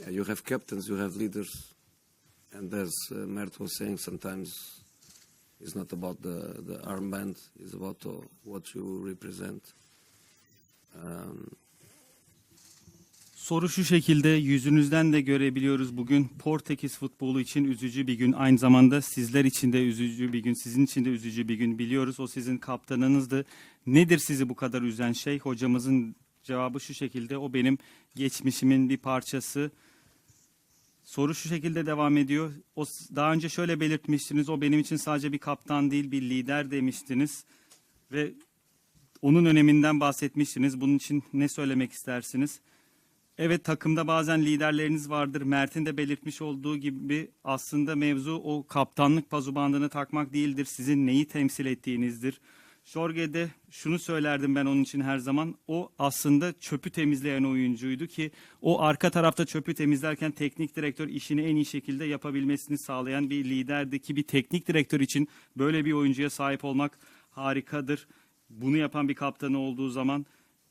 yeah, you have captains, you have leaders, and as uh, Mert was saying, sometimes it's not about the, the armband, it's about uh, what you represent. Um, Soru şu şekilde yüzünüzden de görebiliyoruz bugün Portekiz futbolu için üzücü bir gün. Aynı zamanda sizler için de üzücü bir gün, sizin için de üzücü bir gün biliyoruz. O sizin kaptanınızdı. Nedir sizi bu kadar üzen şey? Hocamızın cevabı şu şekilde. O benim geçmişimin bir parçası. Soru şu şekilde devam ediyor. O daha önce şöyle belirtmiştiniz. O benim için sadece bir kaptan değil, bir lider demiştiniz ve onun öneminden bahsetmiştiniz. Bunun için ne söylemek istersiniz? Evet takımda bazen liderleriniz vardır. Mert'in de belirtmiş olduğu gibi aslında mevzu o kaptanlık pazubandını takmak değildir. Sizin neyi temsil ettiğinizdir. Jorge'de şunu söylerdim ben onun için her zaman. O aslında çöpü temizleyen oyuncuydu ki o arka tarafta çöpü temizlerken teknik direktör işini en iyi şekilde yapabilmesini sağlayan bir liderdi ki bir teknik direktör için böyle bir oyuncuya sahip olmak harikadır. Bunu yapan bir kaptanı olduğu zaman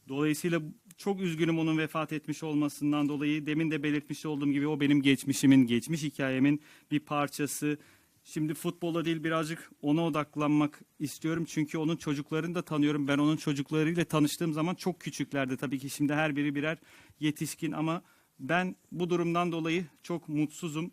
Dolayısıyla çok üzgünüm onun vefat etmiş olmasından dolayı. Demin de belirtmiş olduğum gibi o benim geçmişimin, geçmiş hikayemin bir parçası. Şimdi futbola değil birazcık ona odaklanmak istiyorum. Çünkü onun çocuklarını da tanıyorum. Ben onun çocuklarıyla tanıştığım zaman çok küçüklerdi. Tabii ki şimdi her biri birer yetişkin ama ben bu durumdan dolayı çok mutsuzum.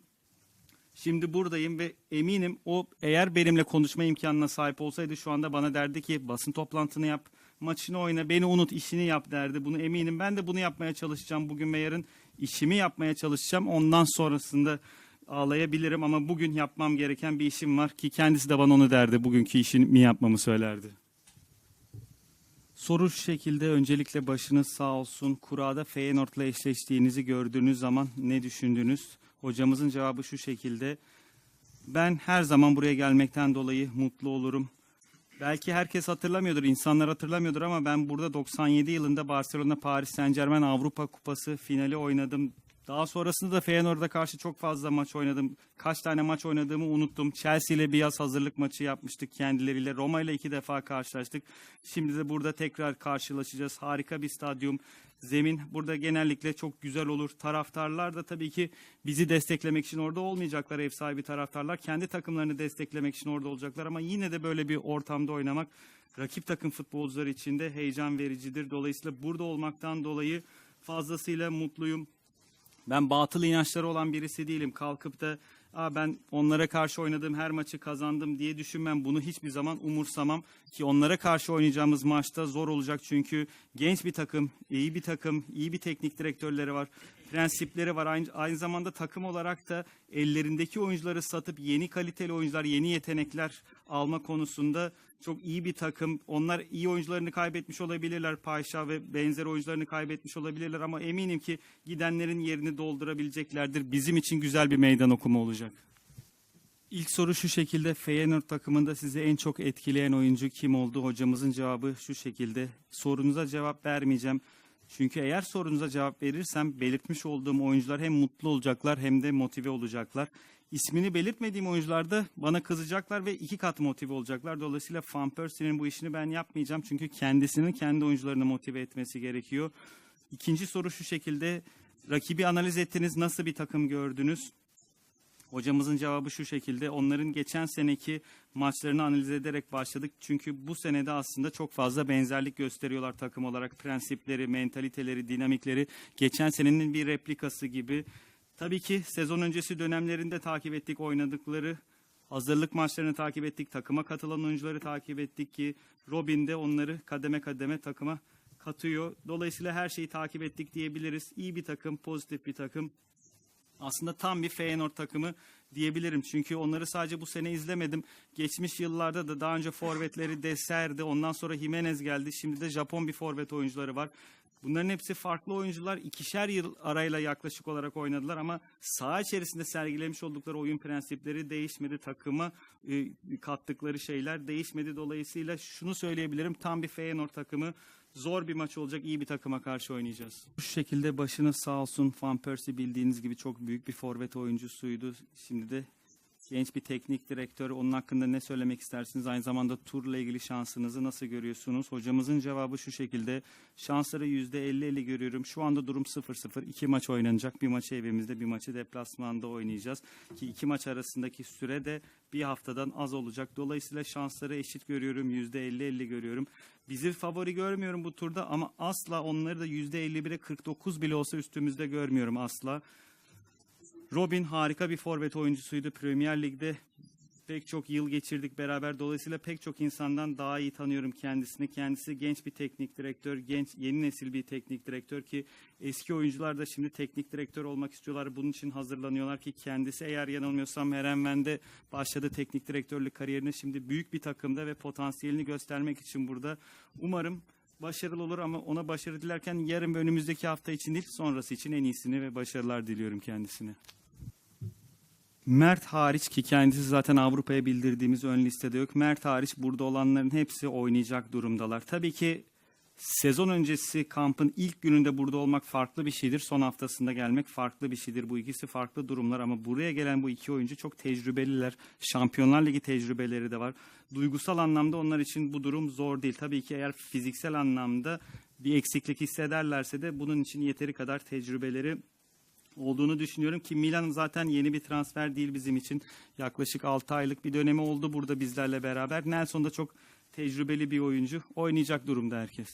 Şimdi buradayım ve eminim o eğer benimle konuşma imkanına sahip olsaydı şu anda bana derdi ki basın toplantını yap, maçını oyna, beni unut, işini yap derdi. Bunu eminim. Ben de bunu yapmaya çalışacağım bugün ve yarın işimi yapmaya çalışacağım. Ondan sonrasında ağlayabilirim ama bugün yapmam gereken bir işim var ki kendisi de bana onu derdi. Bugünkü işimi yapmamı söylerdi. Soru şu şekilde öncelikle başınız sağ olsun. Kurada Feyenoord'la eşleştiğinizi gördüğünüz zaman ne düşündünüz? Hocamızın cevabı şu şekilde. Ben her zaman buraya gelmekten dolayı mutlu olurum. Belki herkes hatırlamıyordur, insanlar hatırlamıyordur ama ben burada 97 yılında Barcelona Paris Saint Germain Avrupa Kupası finali oynadım. Daha sonrasında da Feyenoord'a karşı çok fazla maç oynadım. Kaç tane maç oynadığımı unuttum. Chelsea ile bir yaz hazırlık maçı yapmıştık kendileriyle. Roma ile iki defa karşılaştık. Şimdi de burada tekrar karşılaşacağız. Harika bir stadyum. Zemin burada genellikle çok güzel olur. Taraftarlar da tabii ki bizi desteklemek için orada olmayacaklar ev sahibi taraftarlar. Kendi takımlarını desteklemek için orada olacaklar ama yine de böyle bir ortamda oynamak rakip takım futbolcuları için de heyecan vericidir. Dolayısıyla burada olmaktan dolayı fazlasıyla mutluyum. Ben batıl inançları olan birisi değilim. Kalkıp da Aa, ben onlara karşı oynadığım her maçı kazandım diye düşünmem. Bunu hiçbir zaman umursamam ki onlara karşı oynayacağımız maçta zor olacak. Çünkü genç bir takım, iyi bir takım, iyi bir teknik direktörleri var. Prensipleri var. Aynı, aynı zamanda takım olarak da ellerindeki oyuncuları satıp yeni kaliteli oyuncular, yeni yetenekler alma konusunda çok iyi bir takım. Onlar iyi oyuncularını kaybetmiş olabilirler. Payşa ve benzer oyuncularını kaybetmiş olabilirler ama eminim ki gidenlerin yerini doldurabileceklerdir. Bizim için güzel bir meydan okuma olacak. İlk soru şu şekilde Feyenoord takımında sizi en çok etkileyen oyuncu kim oldu? Hocamızın cevabı şu şekilde. Sorunuza cevap vermeyeceğim. Çünkü eğer sorunuza cevap verirsem belirtmiş olduğum oyuncular hem mutlu olacaklar hem de motive olacaklar. İsmini belirtmediğim oyuncular da bana kızacaklar ve iki kat motive olacaklar. Dolayısıyla Van Persie'nin bu işini ben yapmayacağım. Çünkü kendisinin kendi oyuncularını motive etmesi gerekiyor. İkinci soru şu şekilde. Rakibi analiz ettiniz. Nasıl bir takım gördünüz? Hocamızın cevabı şu şekilde. Onların geçen seneki maçlarını analiz ederek başladık. Çünkü bu senede aslında çok fazla benzerlik gösteriyorlar takım olarak. Prensipleri, mentaliteleri, dinamikleri geçen senenin bir replikası gibi. Tabii ki sezon öncesi dönemlerinde takip ettik oynadıkları hazırlık maçlarını takip ettik. Takıma katılan oyuncuları takip ettik ki Robin de onları kademe kademe takıma katıyor. Dolayısıyla her şeyi takip ettik diyebiliriz. İyi bir takım, pozitif bir takım. Aslında tam bir Feyenoord takımı diyebilirim. Çünkü onları sadece bu sene izlemedim. Geçmiş yıllarda da daha önce forvetleri Deser'di. Ondan sonra Jimenez geldi. Şimdi de Japon bir forvet oyuncuları var. Bunların hepsi farklı oyuncular. ikişer yıl arayla yaklaşık olarak oynadılar ama saha içerisinde sergilemiş oldukları oyun prensipleri değişmedi. Takıma e, kattıkları şeyler değişmedi. Dolayısıyla şunu söyleyebilirim. Tam bir Feyenoord takımı. Zor bir maç olacak. iyi bir takıma karşı oynayacağız. Bu şekilde başınız sağ olsun. Van Persie bildiğiniz gibi çok büyük bir forvet oyuncusuydu. Şimdi de genç bir teknik direktör. Onun hakkında ne söylemek istersiniz? Aynı zamanda turla ilgili şansınızı nasıl görüyorsunuz? Hocamızın cevabı şu şekilde. Şansları %50-50 görüyorum. Şu anda durum 0-0. İki maç oynanacak. Bir maçı evimizde, bir maçı deplasmanda oynayacağız. Ki iki maç arasındaki süre de bir haftadan az olacak. Dolayısıyla şansları eşit görüyorum. %50-50 görüyorum. Bizi favori görmüyorum bu turda ama asla onları da %51'e 49 bile olsa üstümüzde görmüyorum asla. Robin harika bir forvet oyuncusuydu Premier Lig'de. Pek çok yıl geçirdik beraber. Dolayısıyla pek çok insandan daha iyi tanıyorum kendisini. Kendisi genç bir teknik direktör, genç yeni nesil bir teknik direktör ki eski oyuncular da şimdi teknik direktör olmak istiyorlar. Bunun için hazırlanıyorlar ki kendisi eğer yanılmıyorsam Herenven'de başladı teknik direktörlük kariyerine. Şimdi büyük bir takımda ve potansiyelini göstermek için burada. Umarım başarılı olur ama ona başarı dilerken yarın ve önümüzdeki hafta için değil sonrası için en iyisini ve başarılar diliyorum kendisine. Mert hariç ki kendisi zaten Avrupa'ya bildirdiğimiz ön listede yok. Mert hariç burada olanların hepsi oynayacak durumdalar. Tabii ki sezon öncesi kampın ilk gününde burada olmak farklı bir şeydir. Son haftasında gelmek farklı bir şeydir. Bu ikisi farklı durumlar ama buraya gelen bu iki oyuncu çok tecrübeliler. Şampiyonlar Ligi tecrübeleri de var. Duygusal anlamda onlar için bu durum zor değil. Tabii ki eğer fiziksel anlamda bir eksiklik hissederlerse de bunun için yeteri kadar tecrübeleri olduğunu düşünüyorum ki Milan zaten yeni bir transfer değil bizim için. Yaklaşık 6 aylık bir dönemi oldu burada bizlerle beraber. Nelson da çok tecrübeli bir oyuncu. Oynayacak durumda herkes.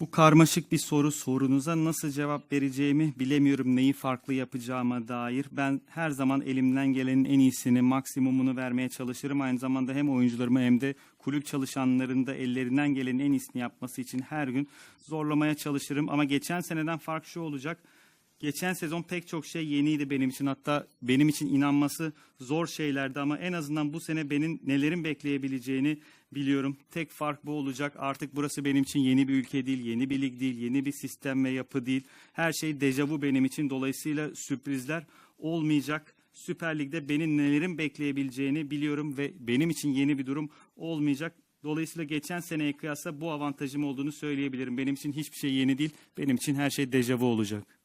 Bu karmaşık bir soru sorunuza nasıl cevap vereceğimi bilemiyorum neyi farklı yapacağıma dair. Ben her zaman elimden gelenin en iyisini, maksimumunu vermeye çalışırım. Aynı zamanda hem oyuncularımı hem de kulüp çalışanların da ellerinden gelenin en iyisini yapması için her gün zorlamaya çalışırım. Ama geçen seneden fark şu olacak. Geçen sezon pek çok şey yeniydi benim için. Hatta benim için inanması zor şeylerdi ama en azından bu sene benim nelerin bekleyebileceğini biliyorum. Tek fark bu olacak. Artık burası benim için yeni bir ülke değil, yeni bir lig değil, yeni bir sistem ve yapı değil. Her şey dejavu benim için. Dolayısıyla sürprizler olmayacak. Süper Lig'de benim nelerin bekleyebileceğini biliyorum ve benim için yeni bir durum olmayacak. Dolayısıyla geçen seneye kıyasla bu avantajım olduğunu söyleyebilirim. Benim için hiçbir şey yeni değil. Benim için her şey dejavu olacak.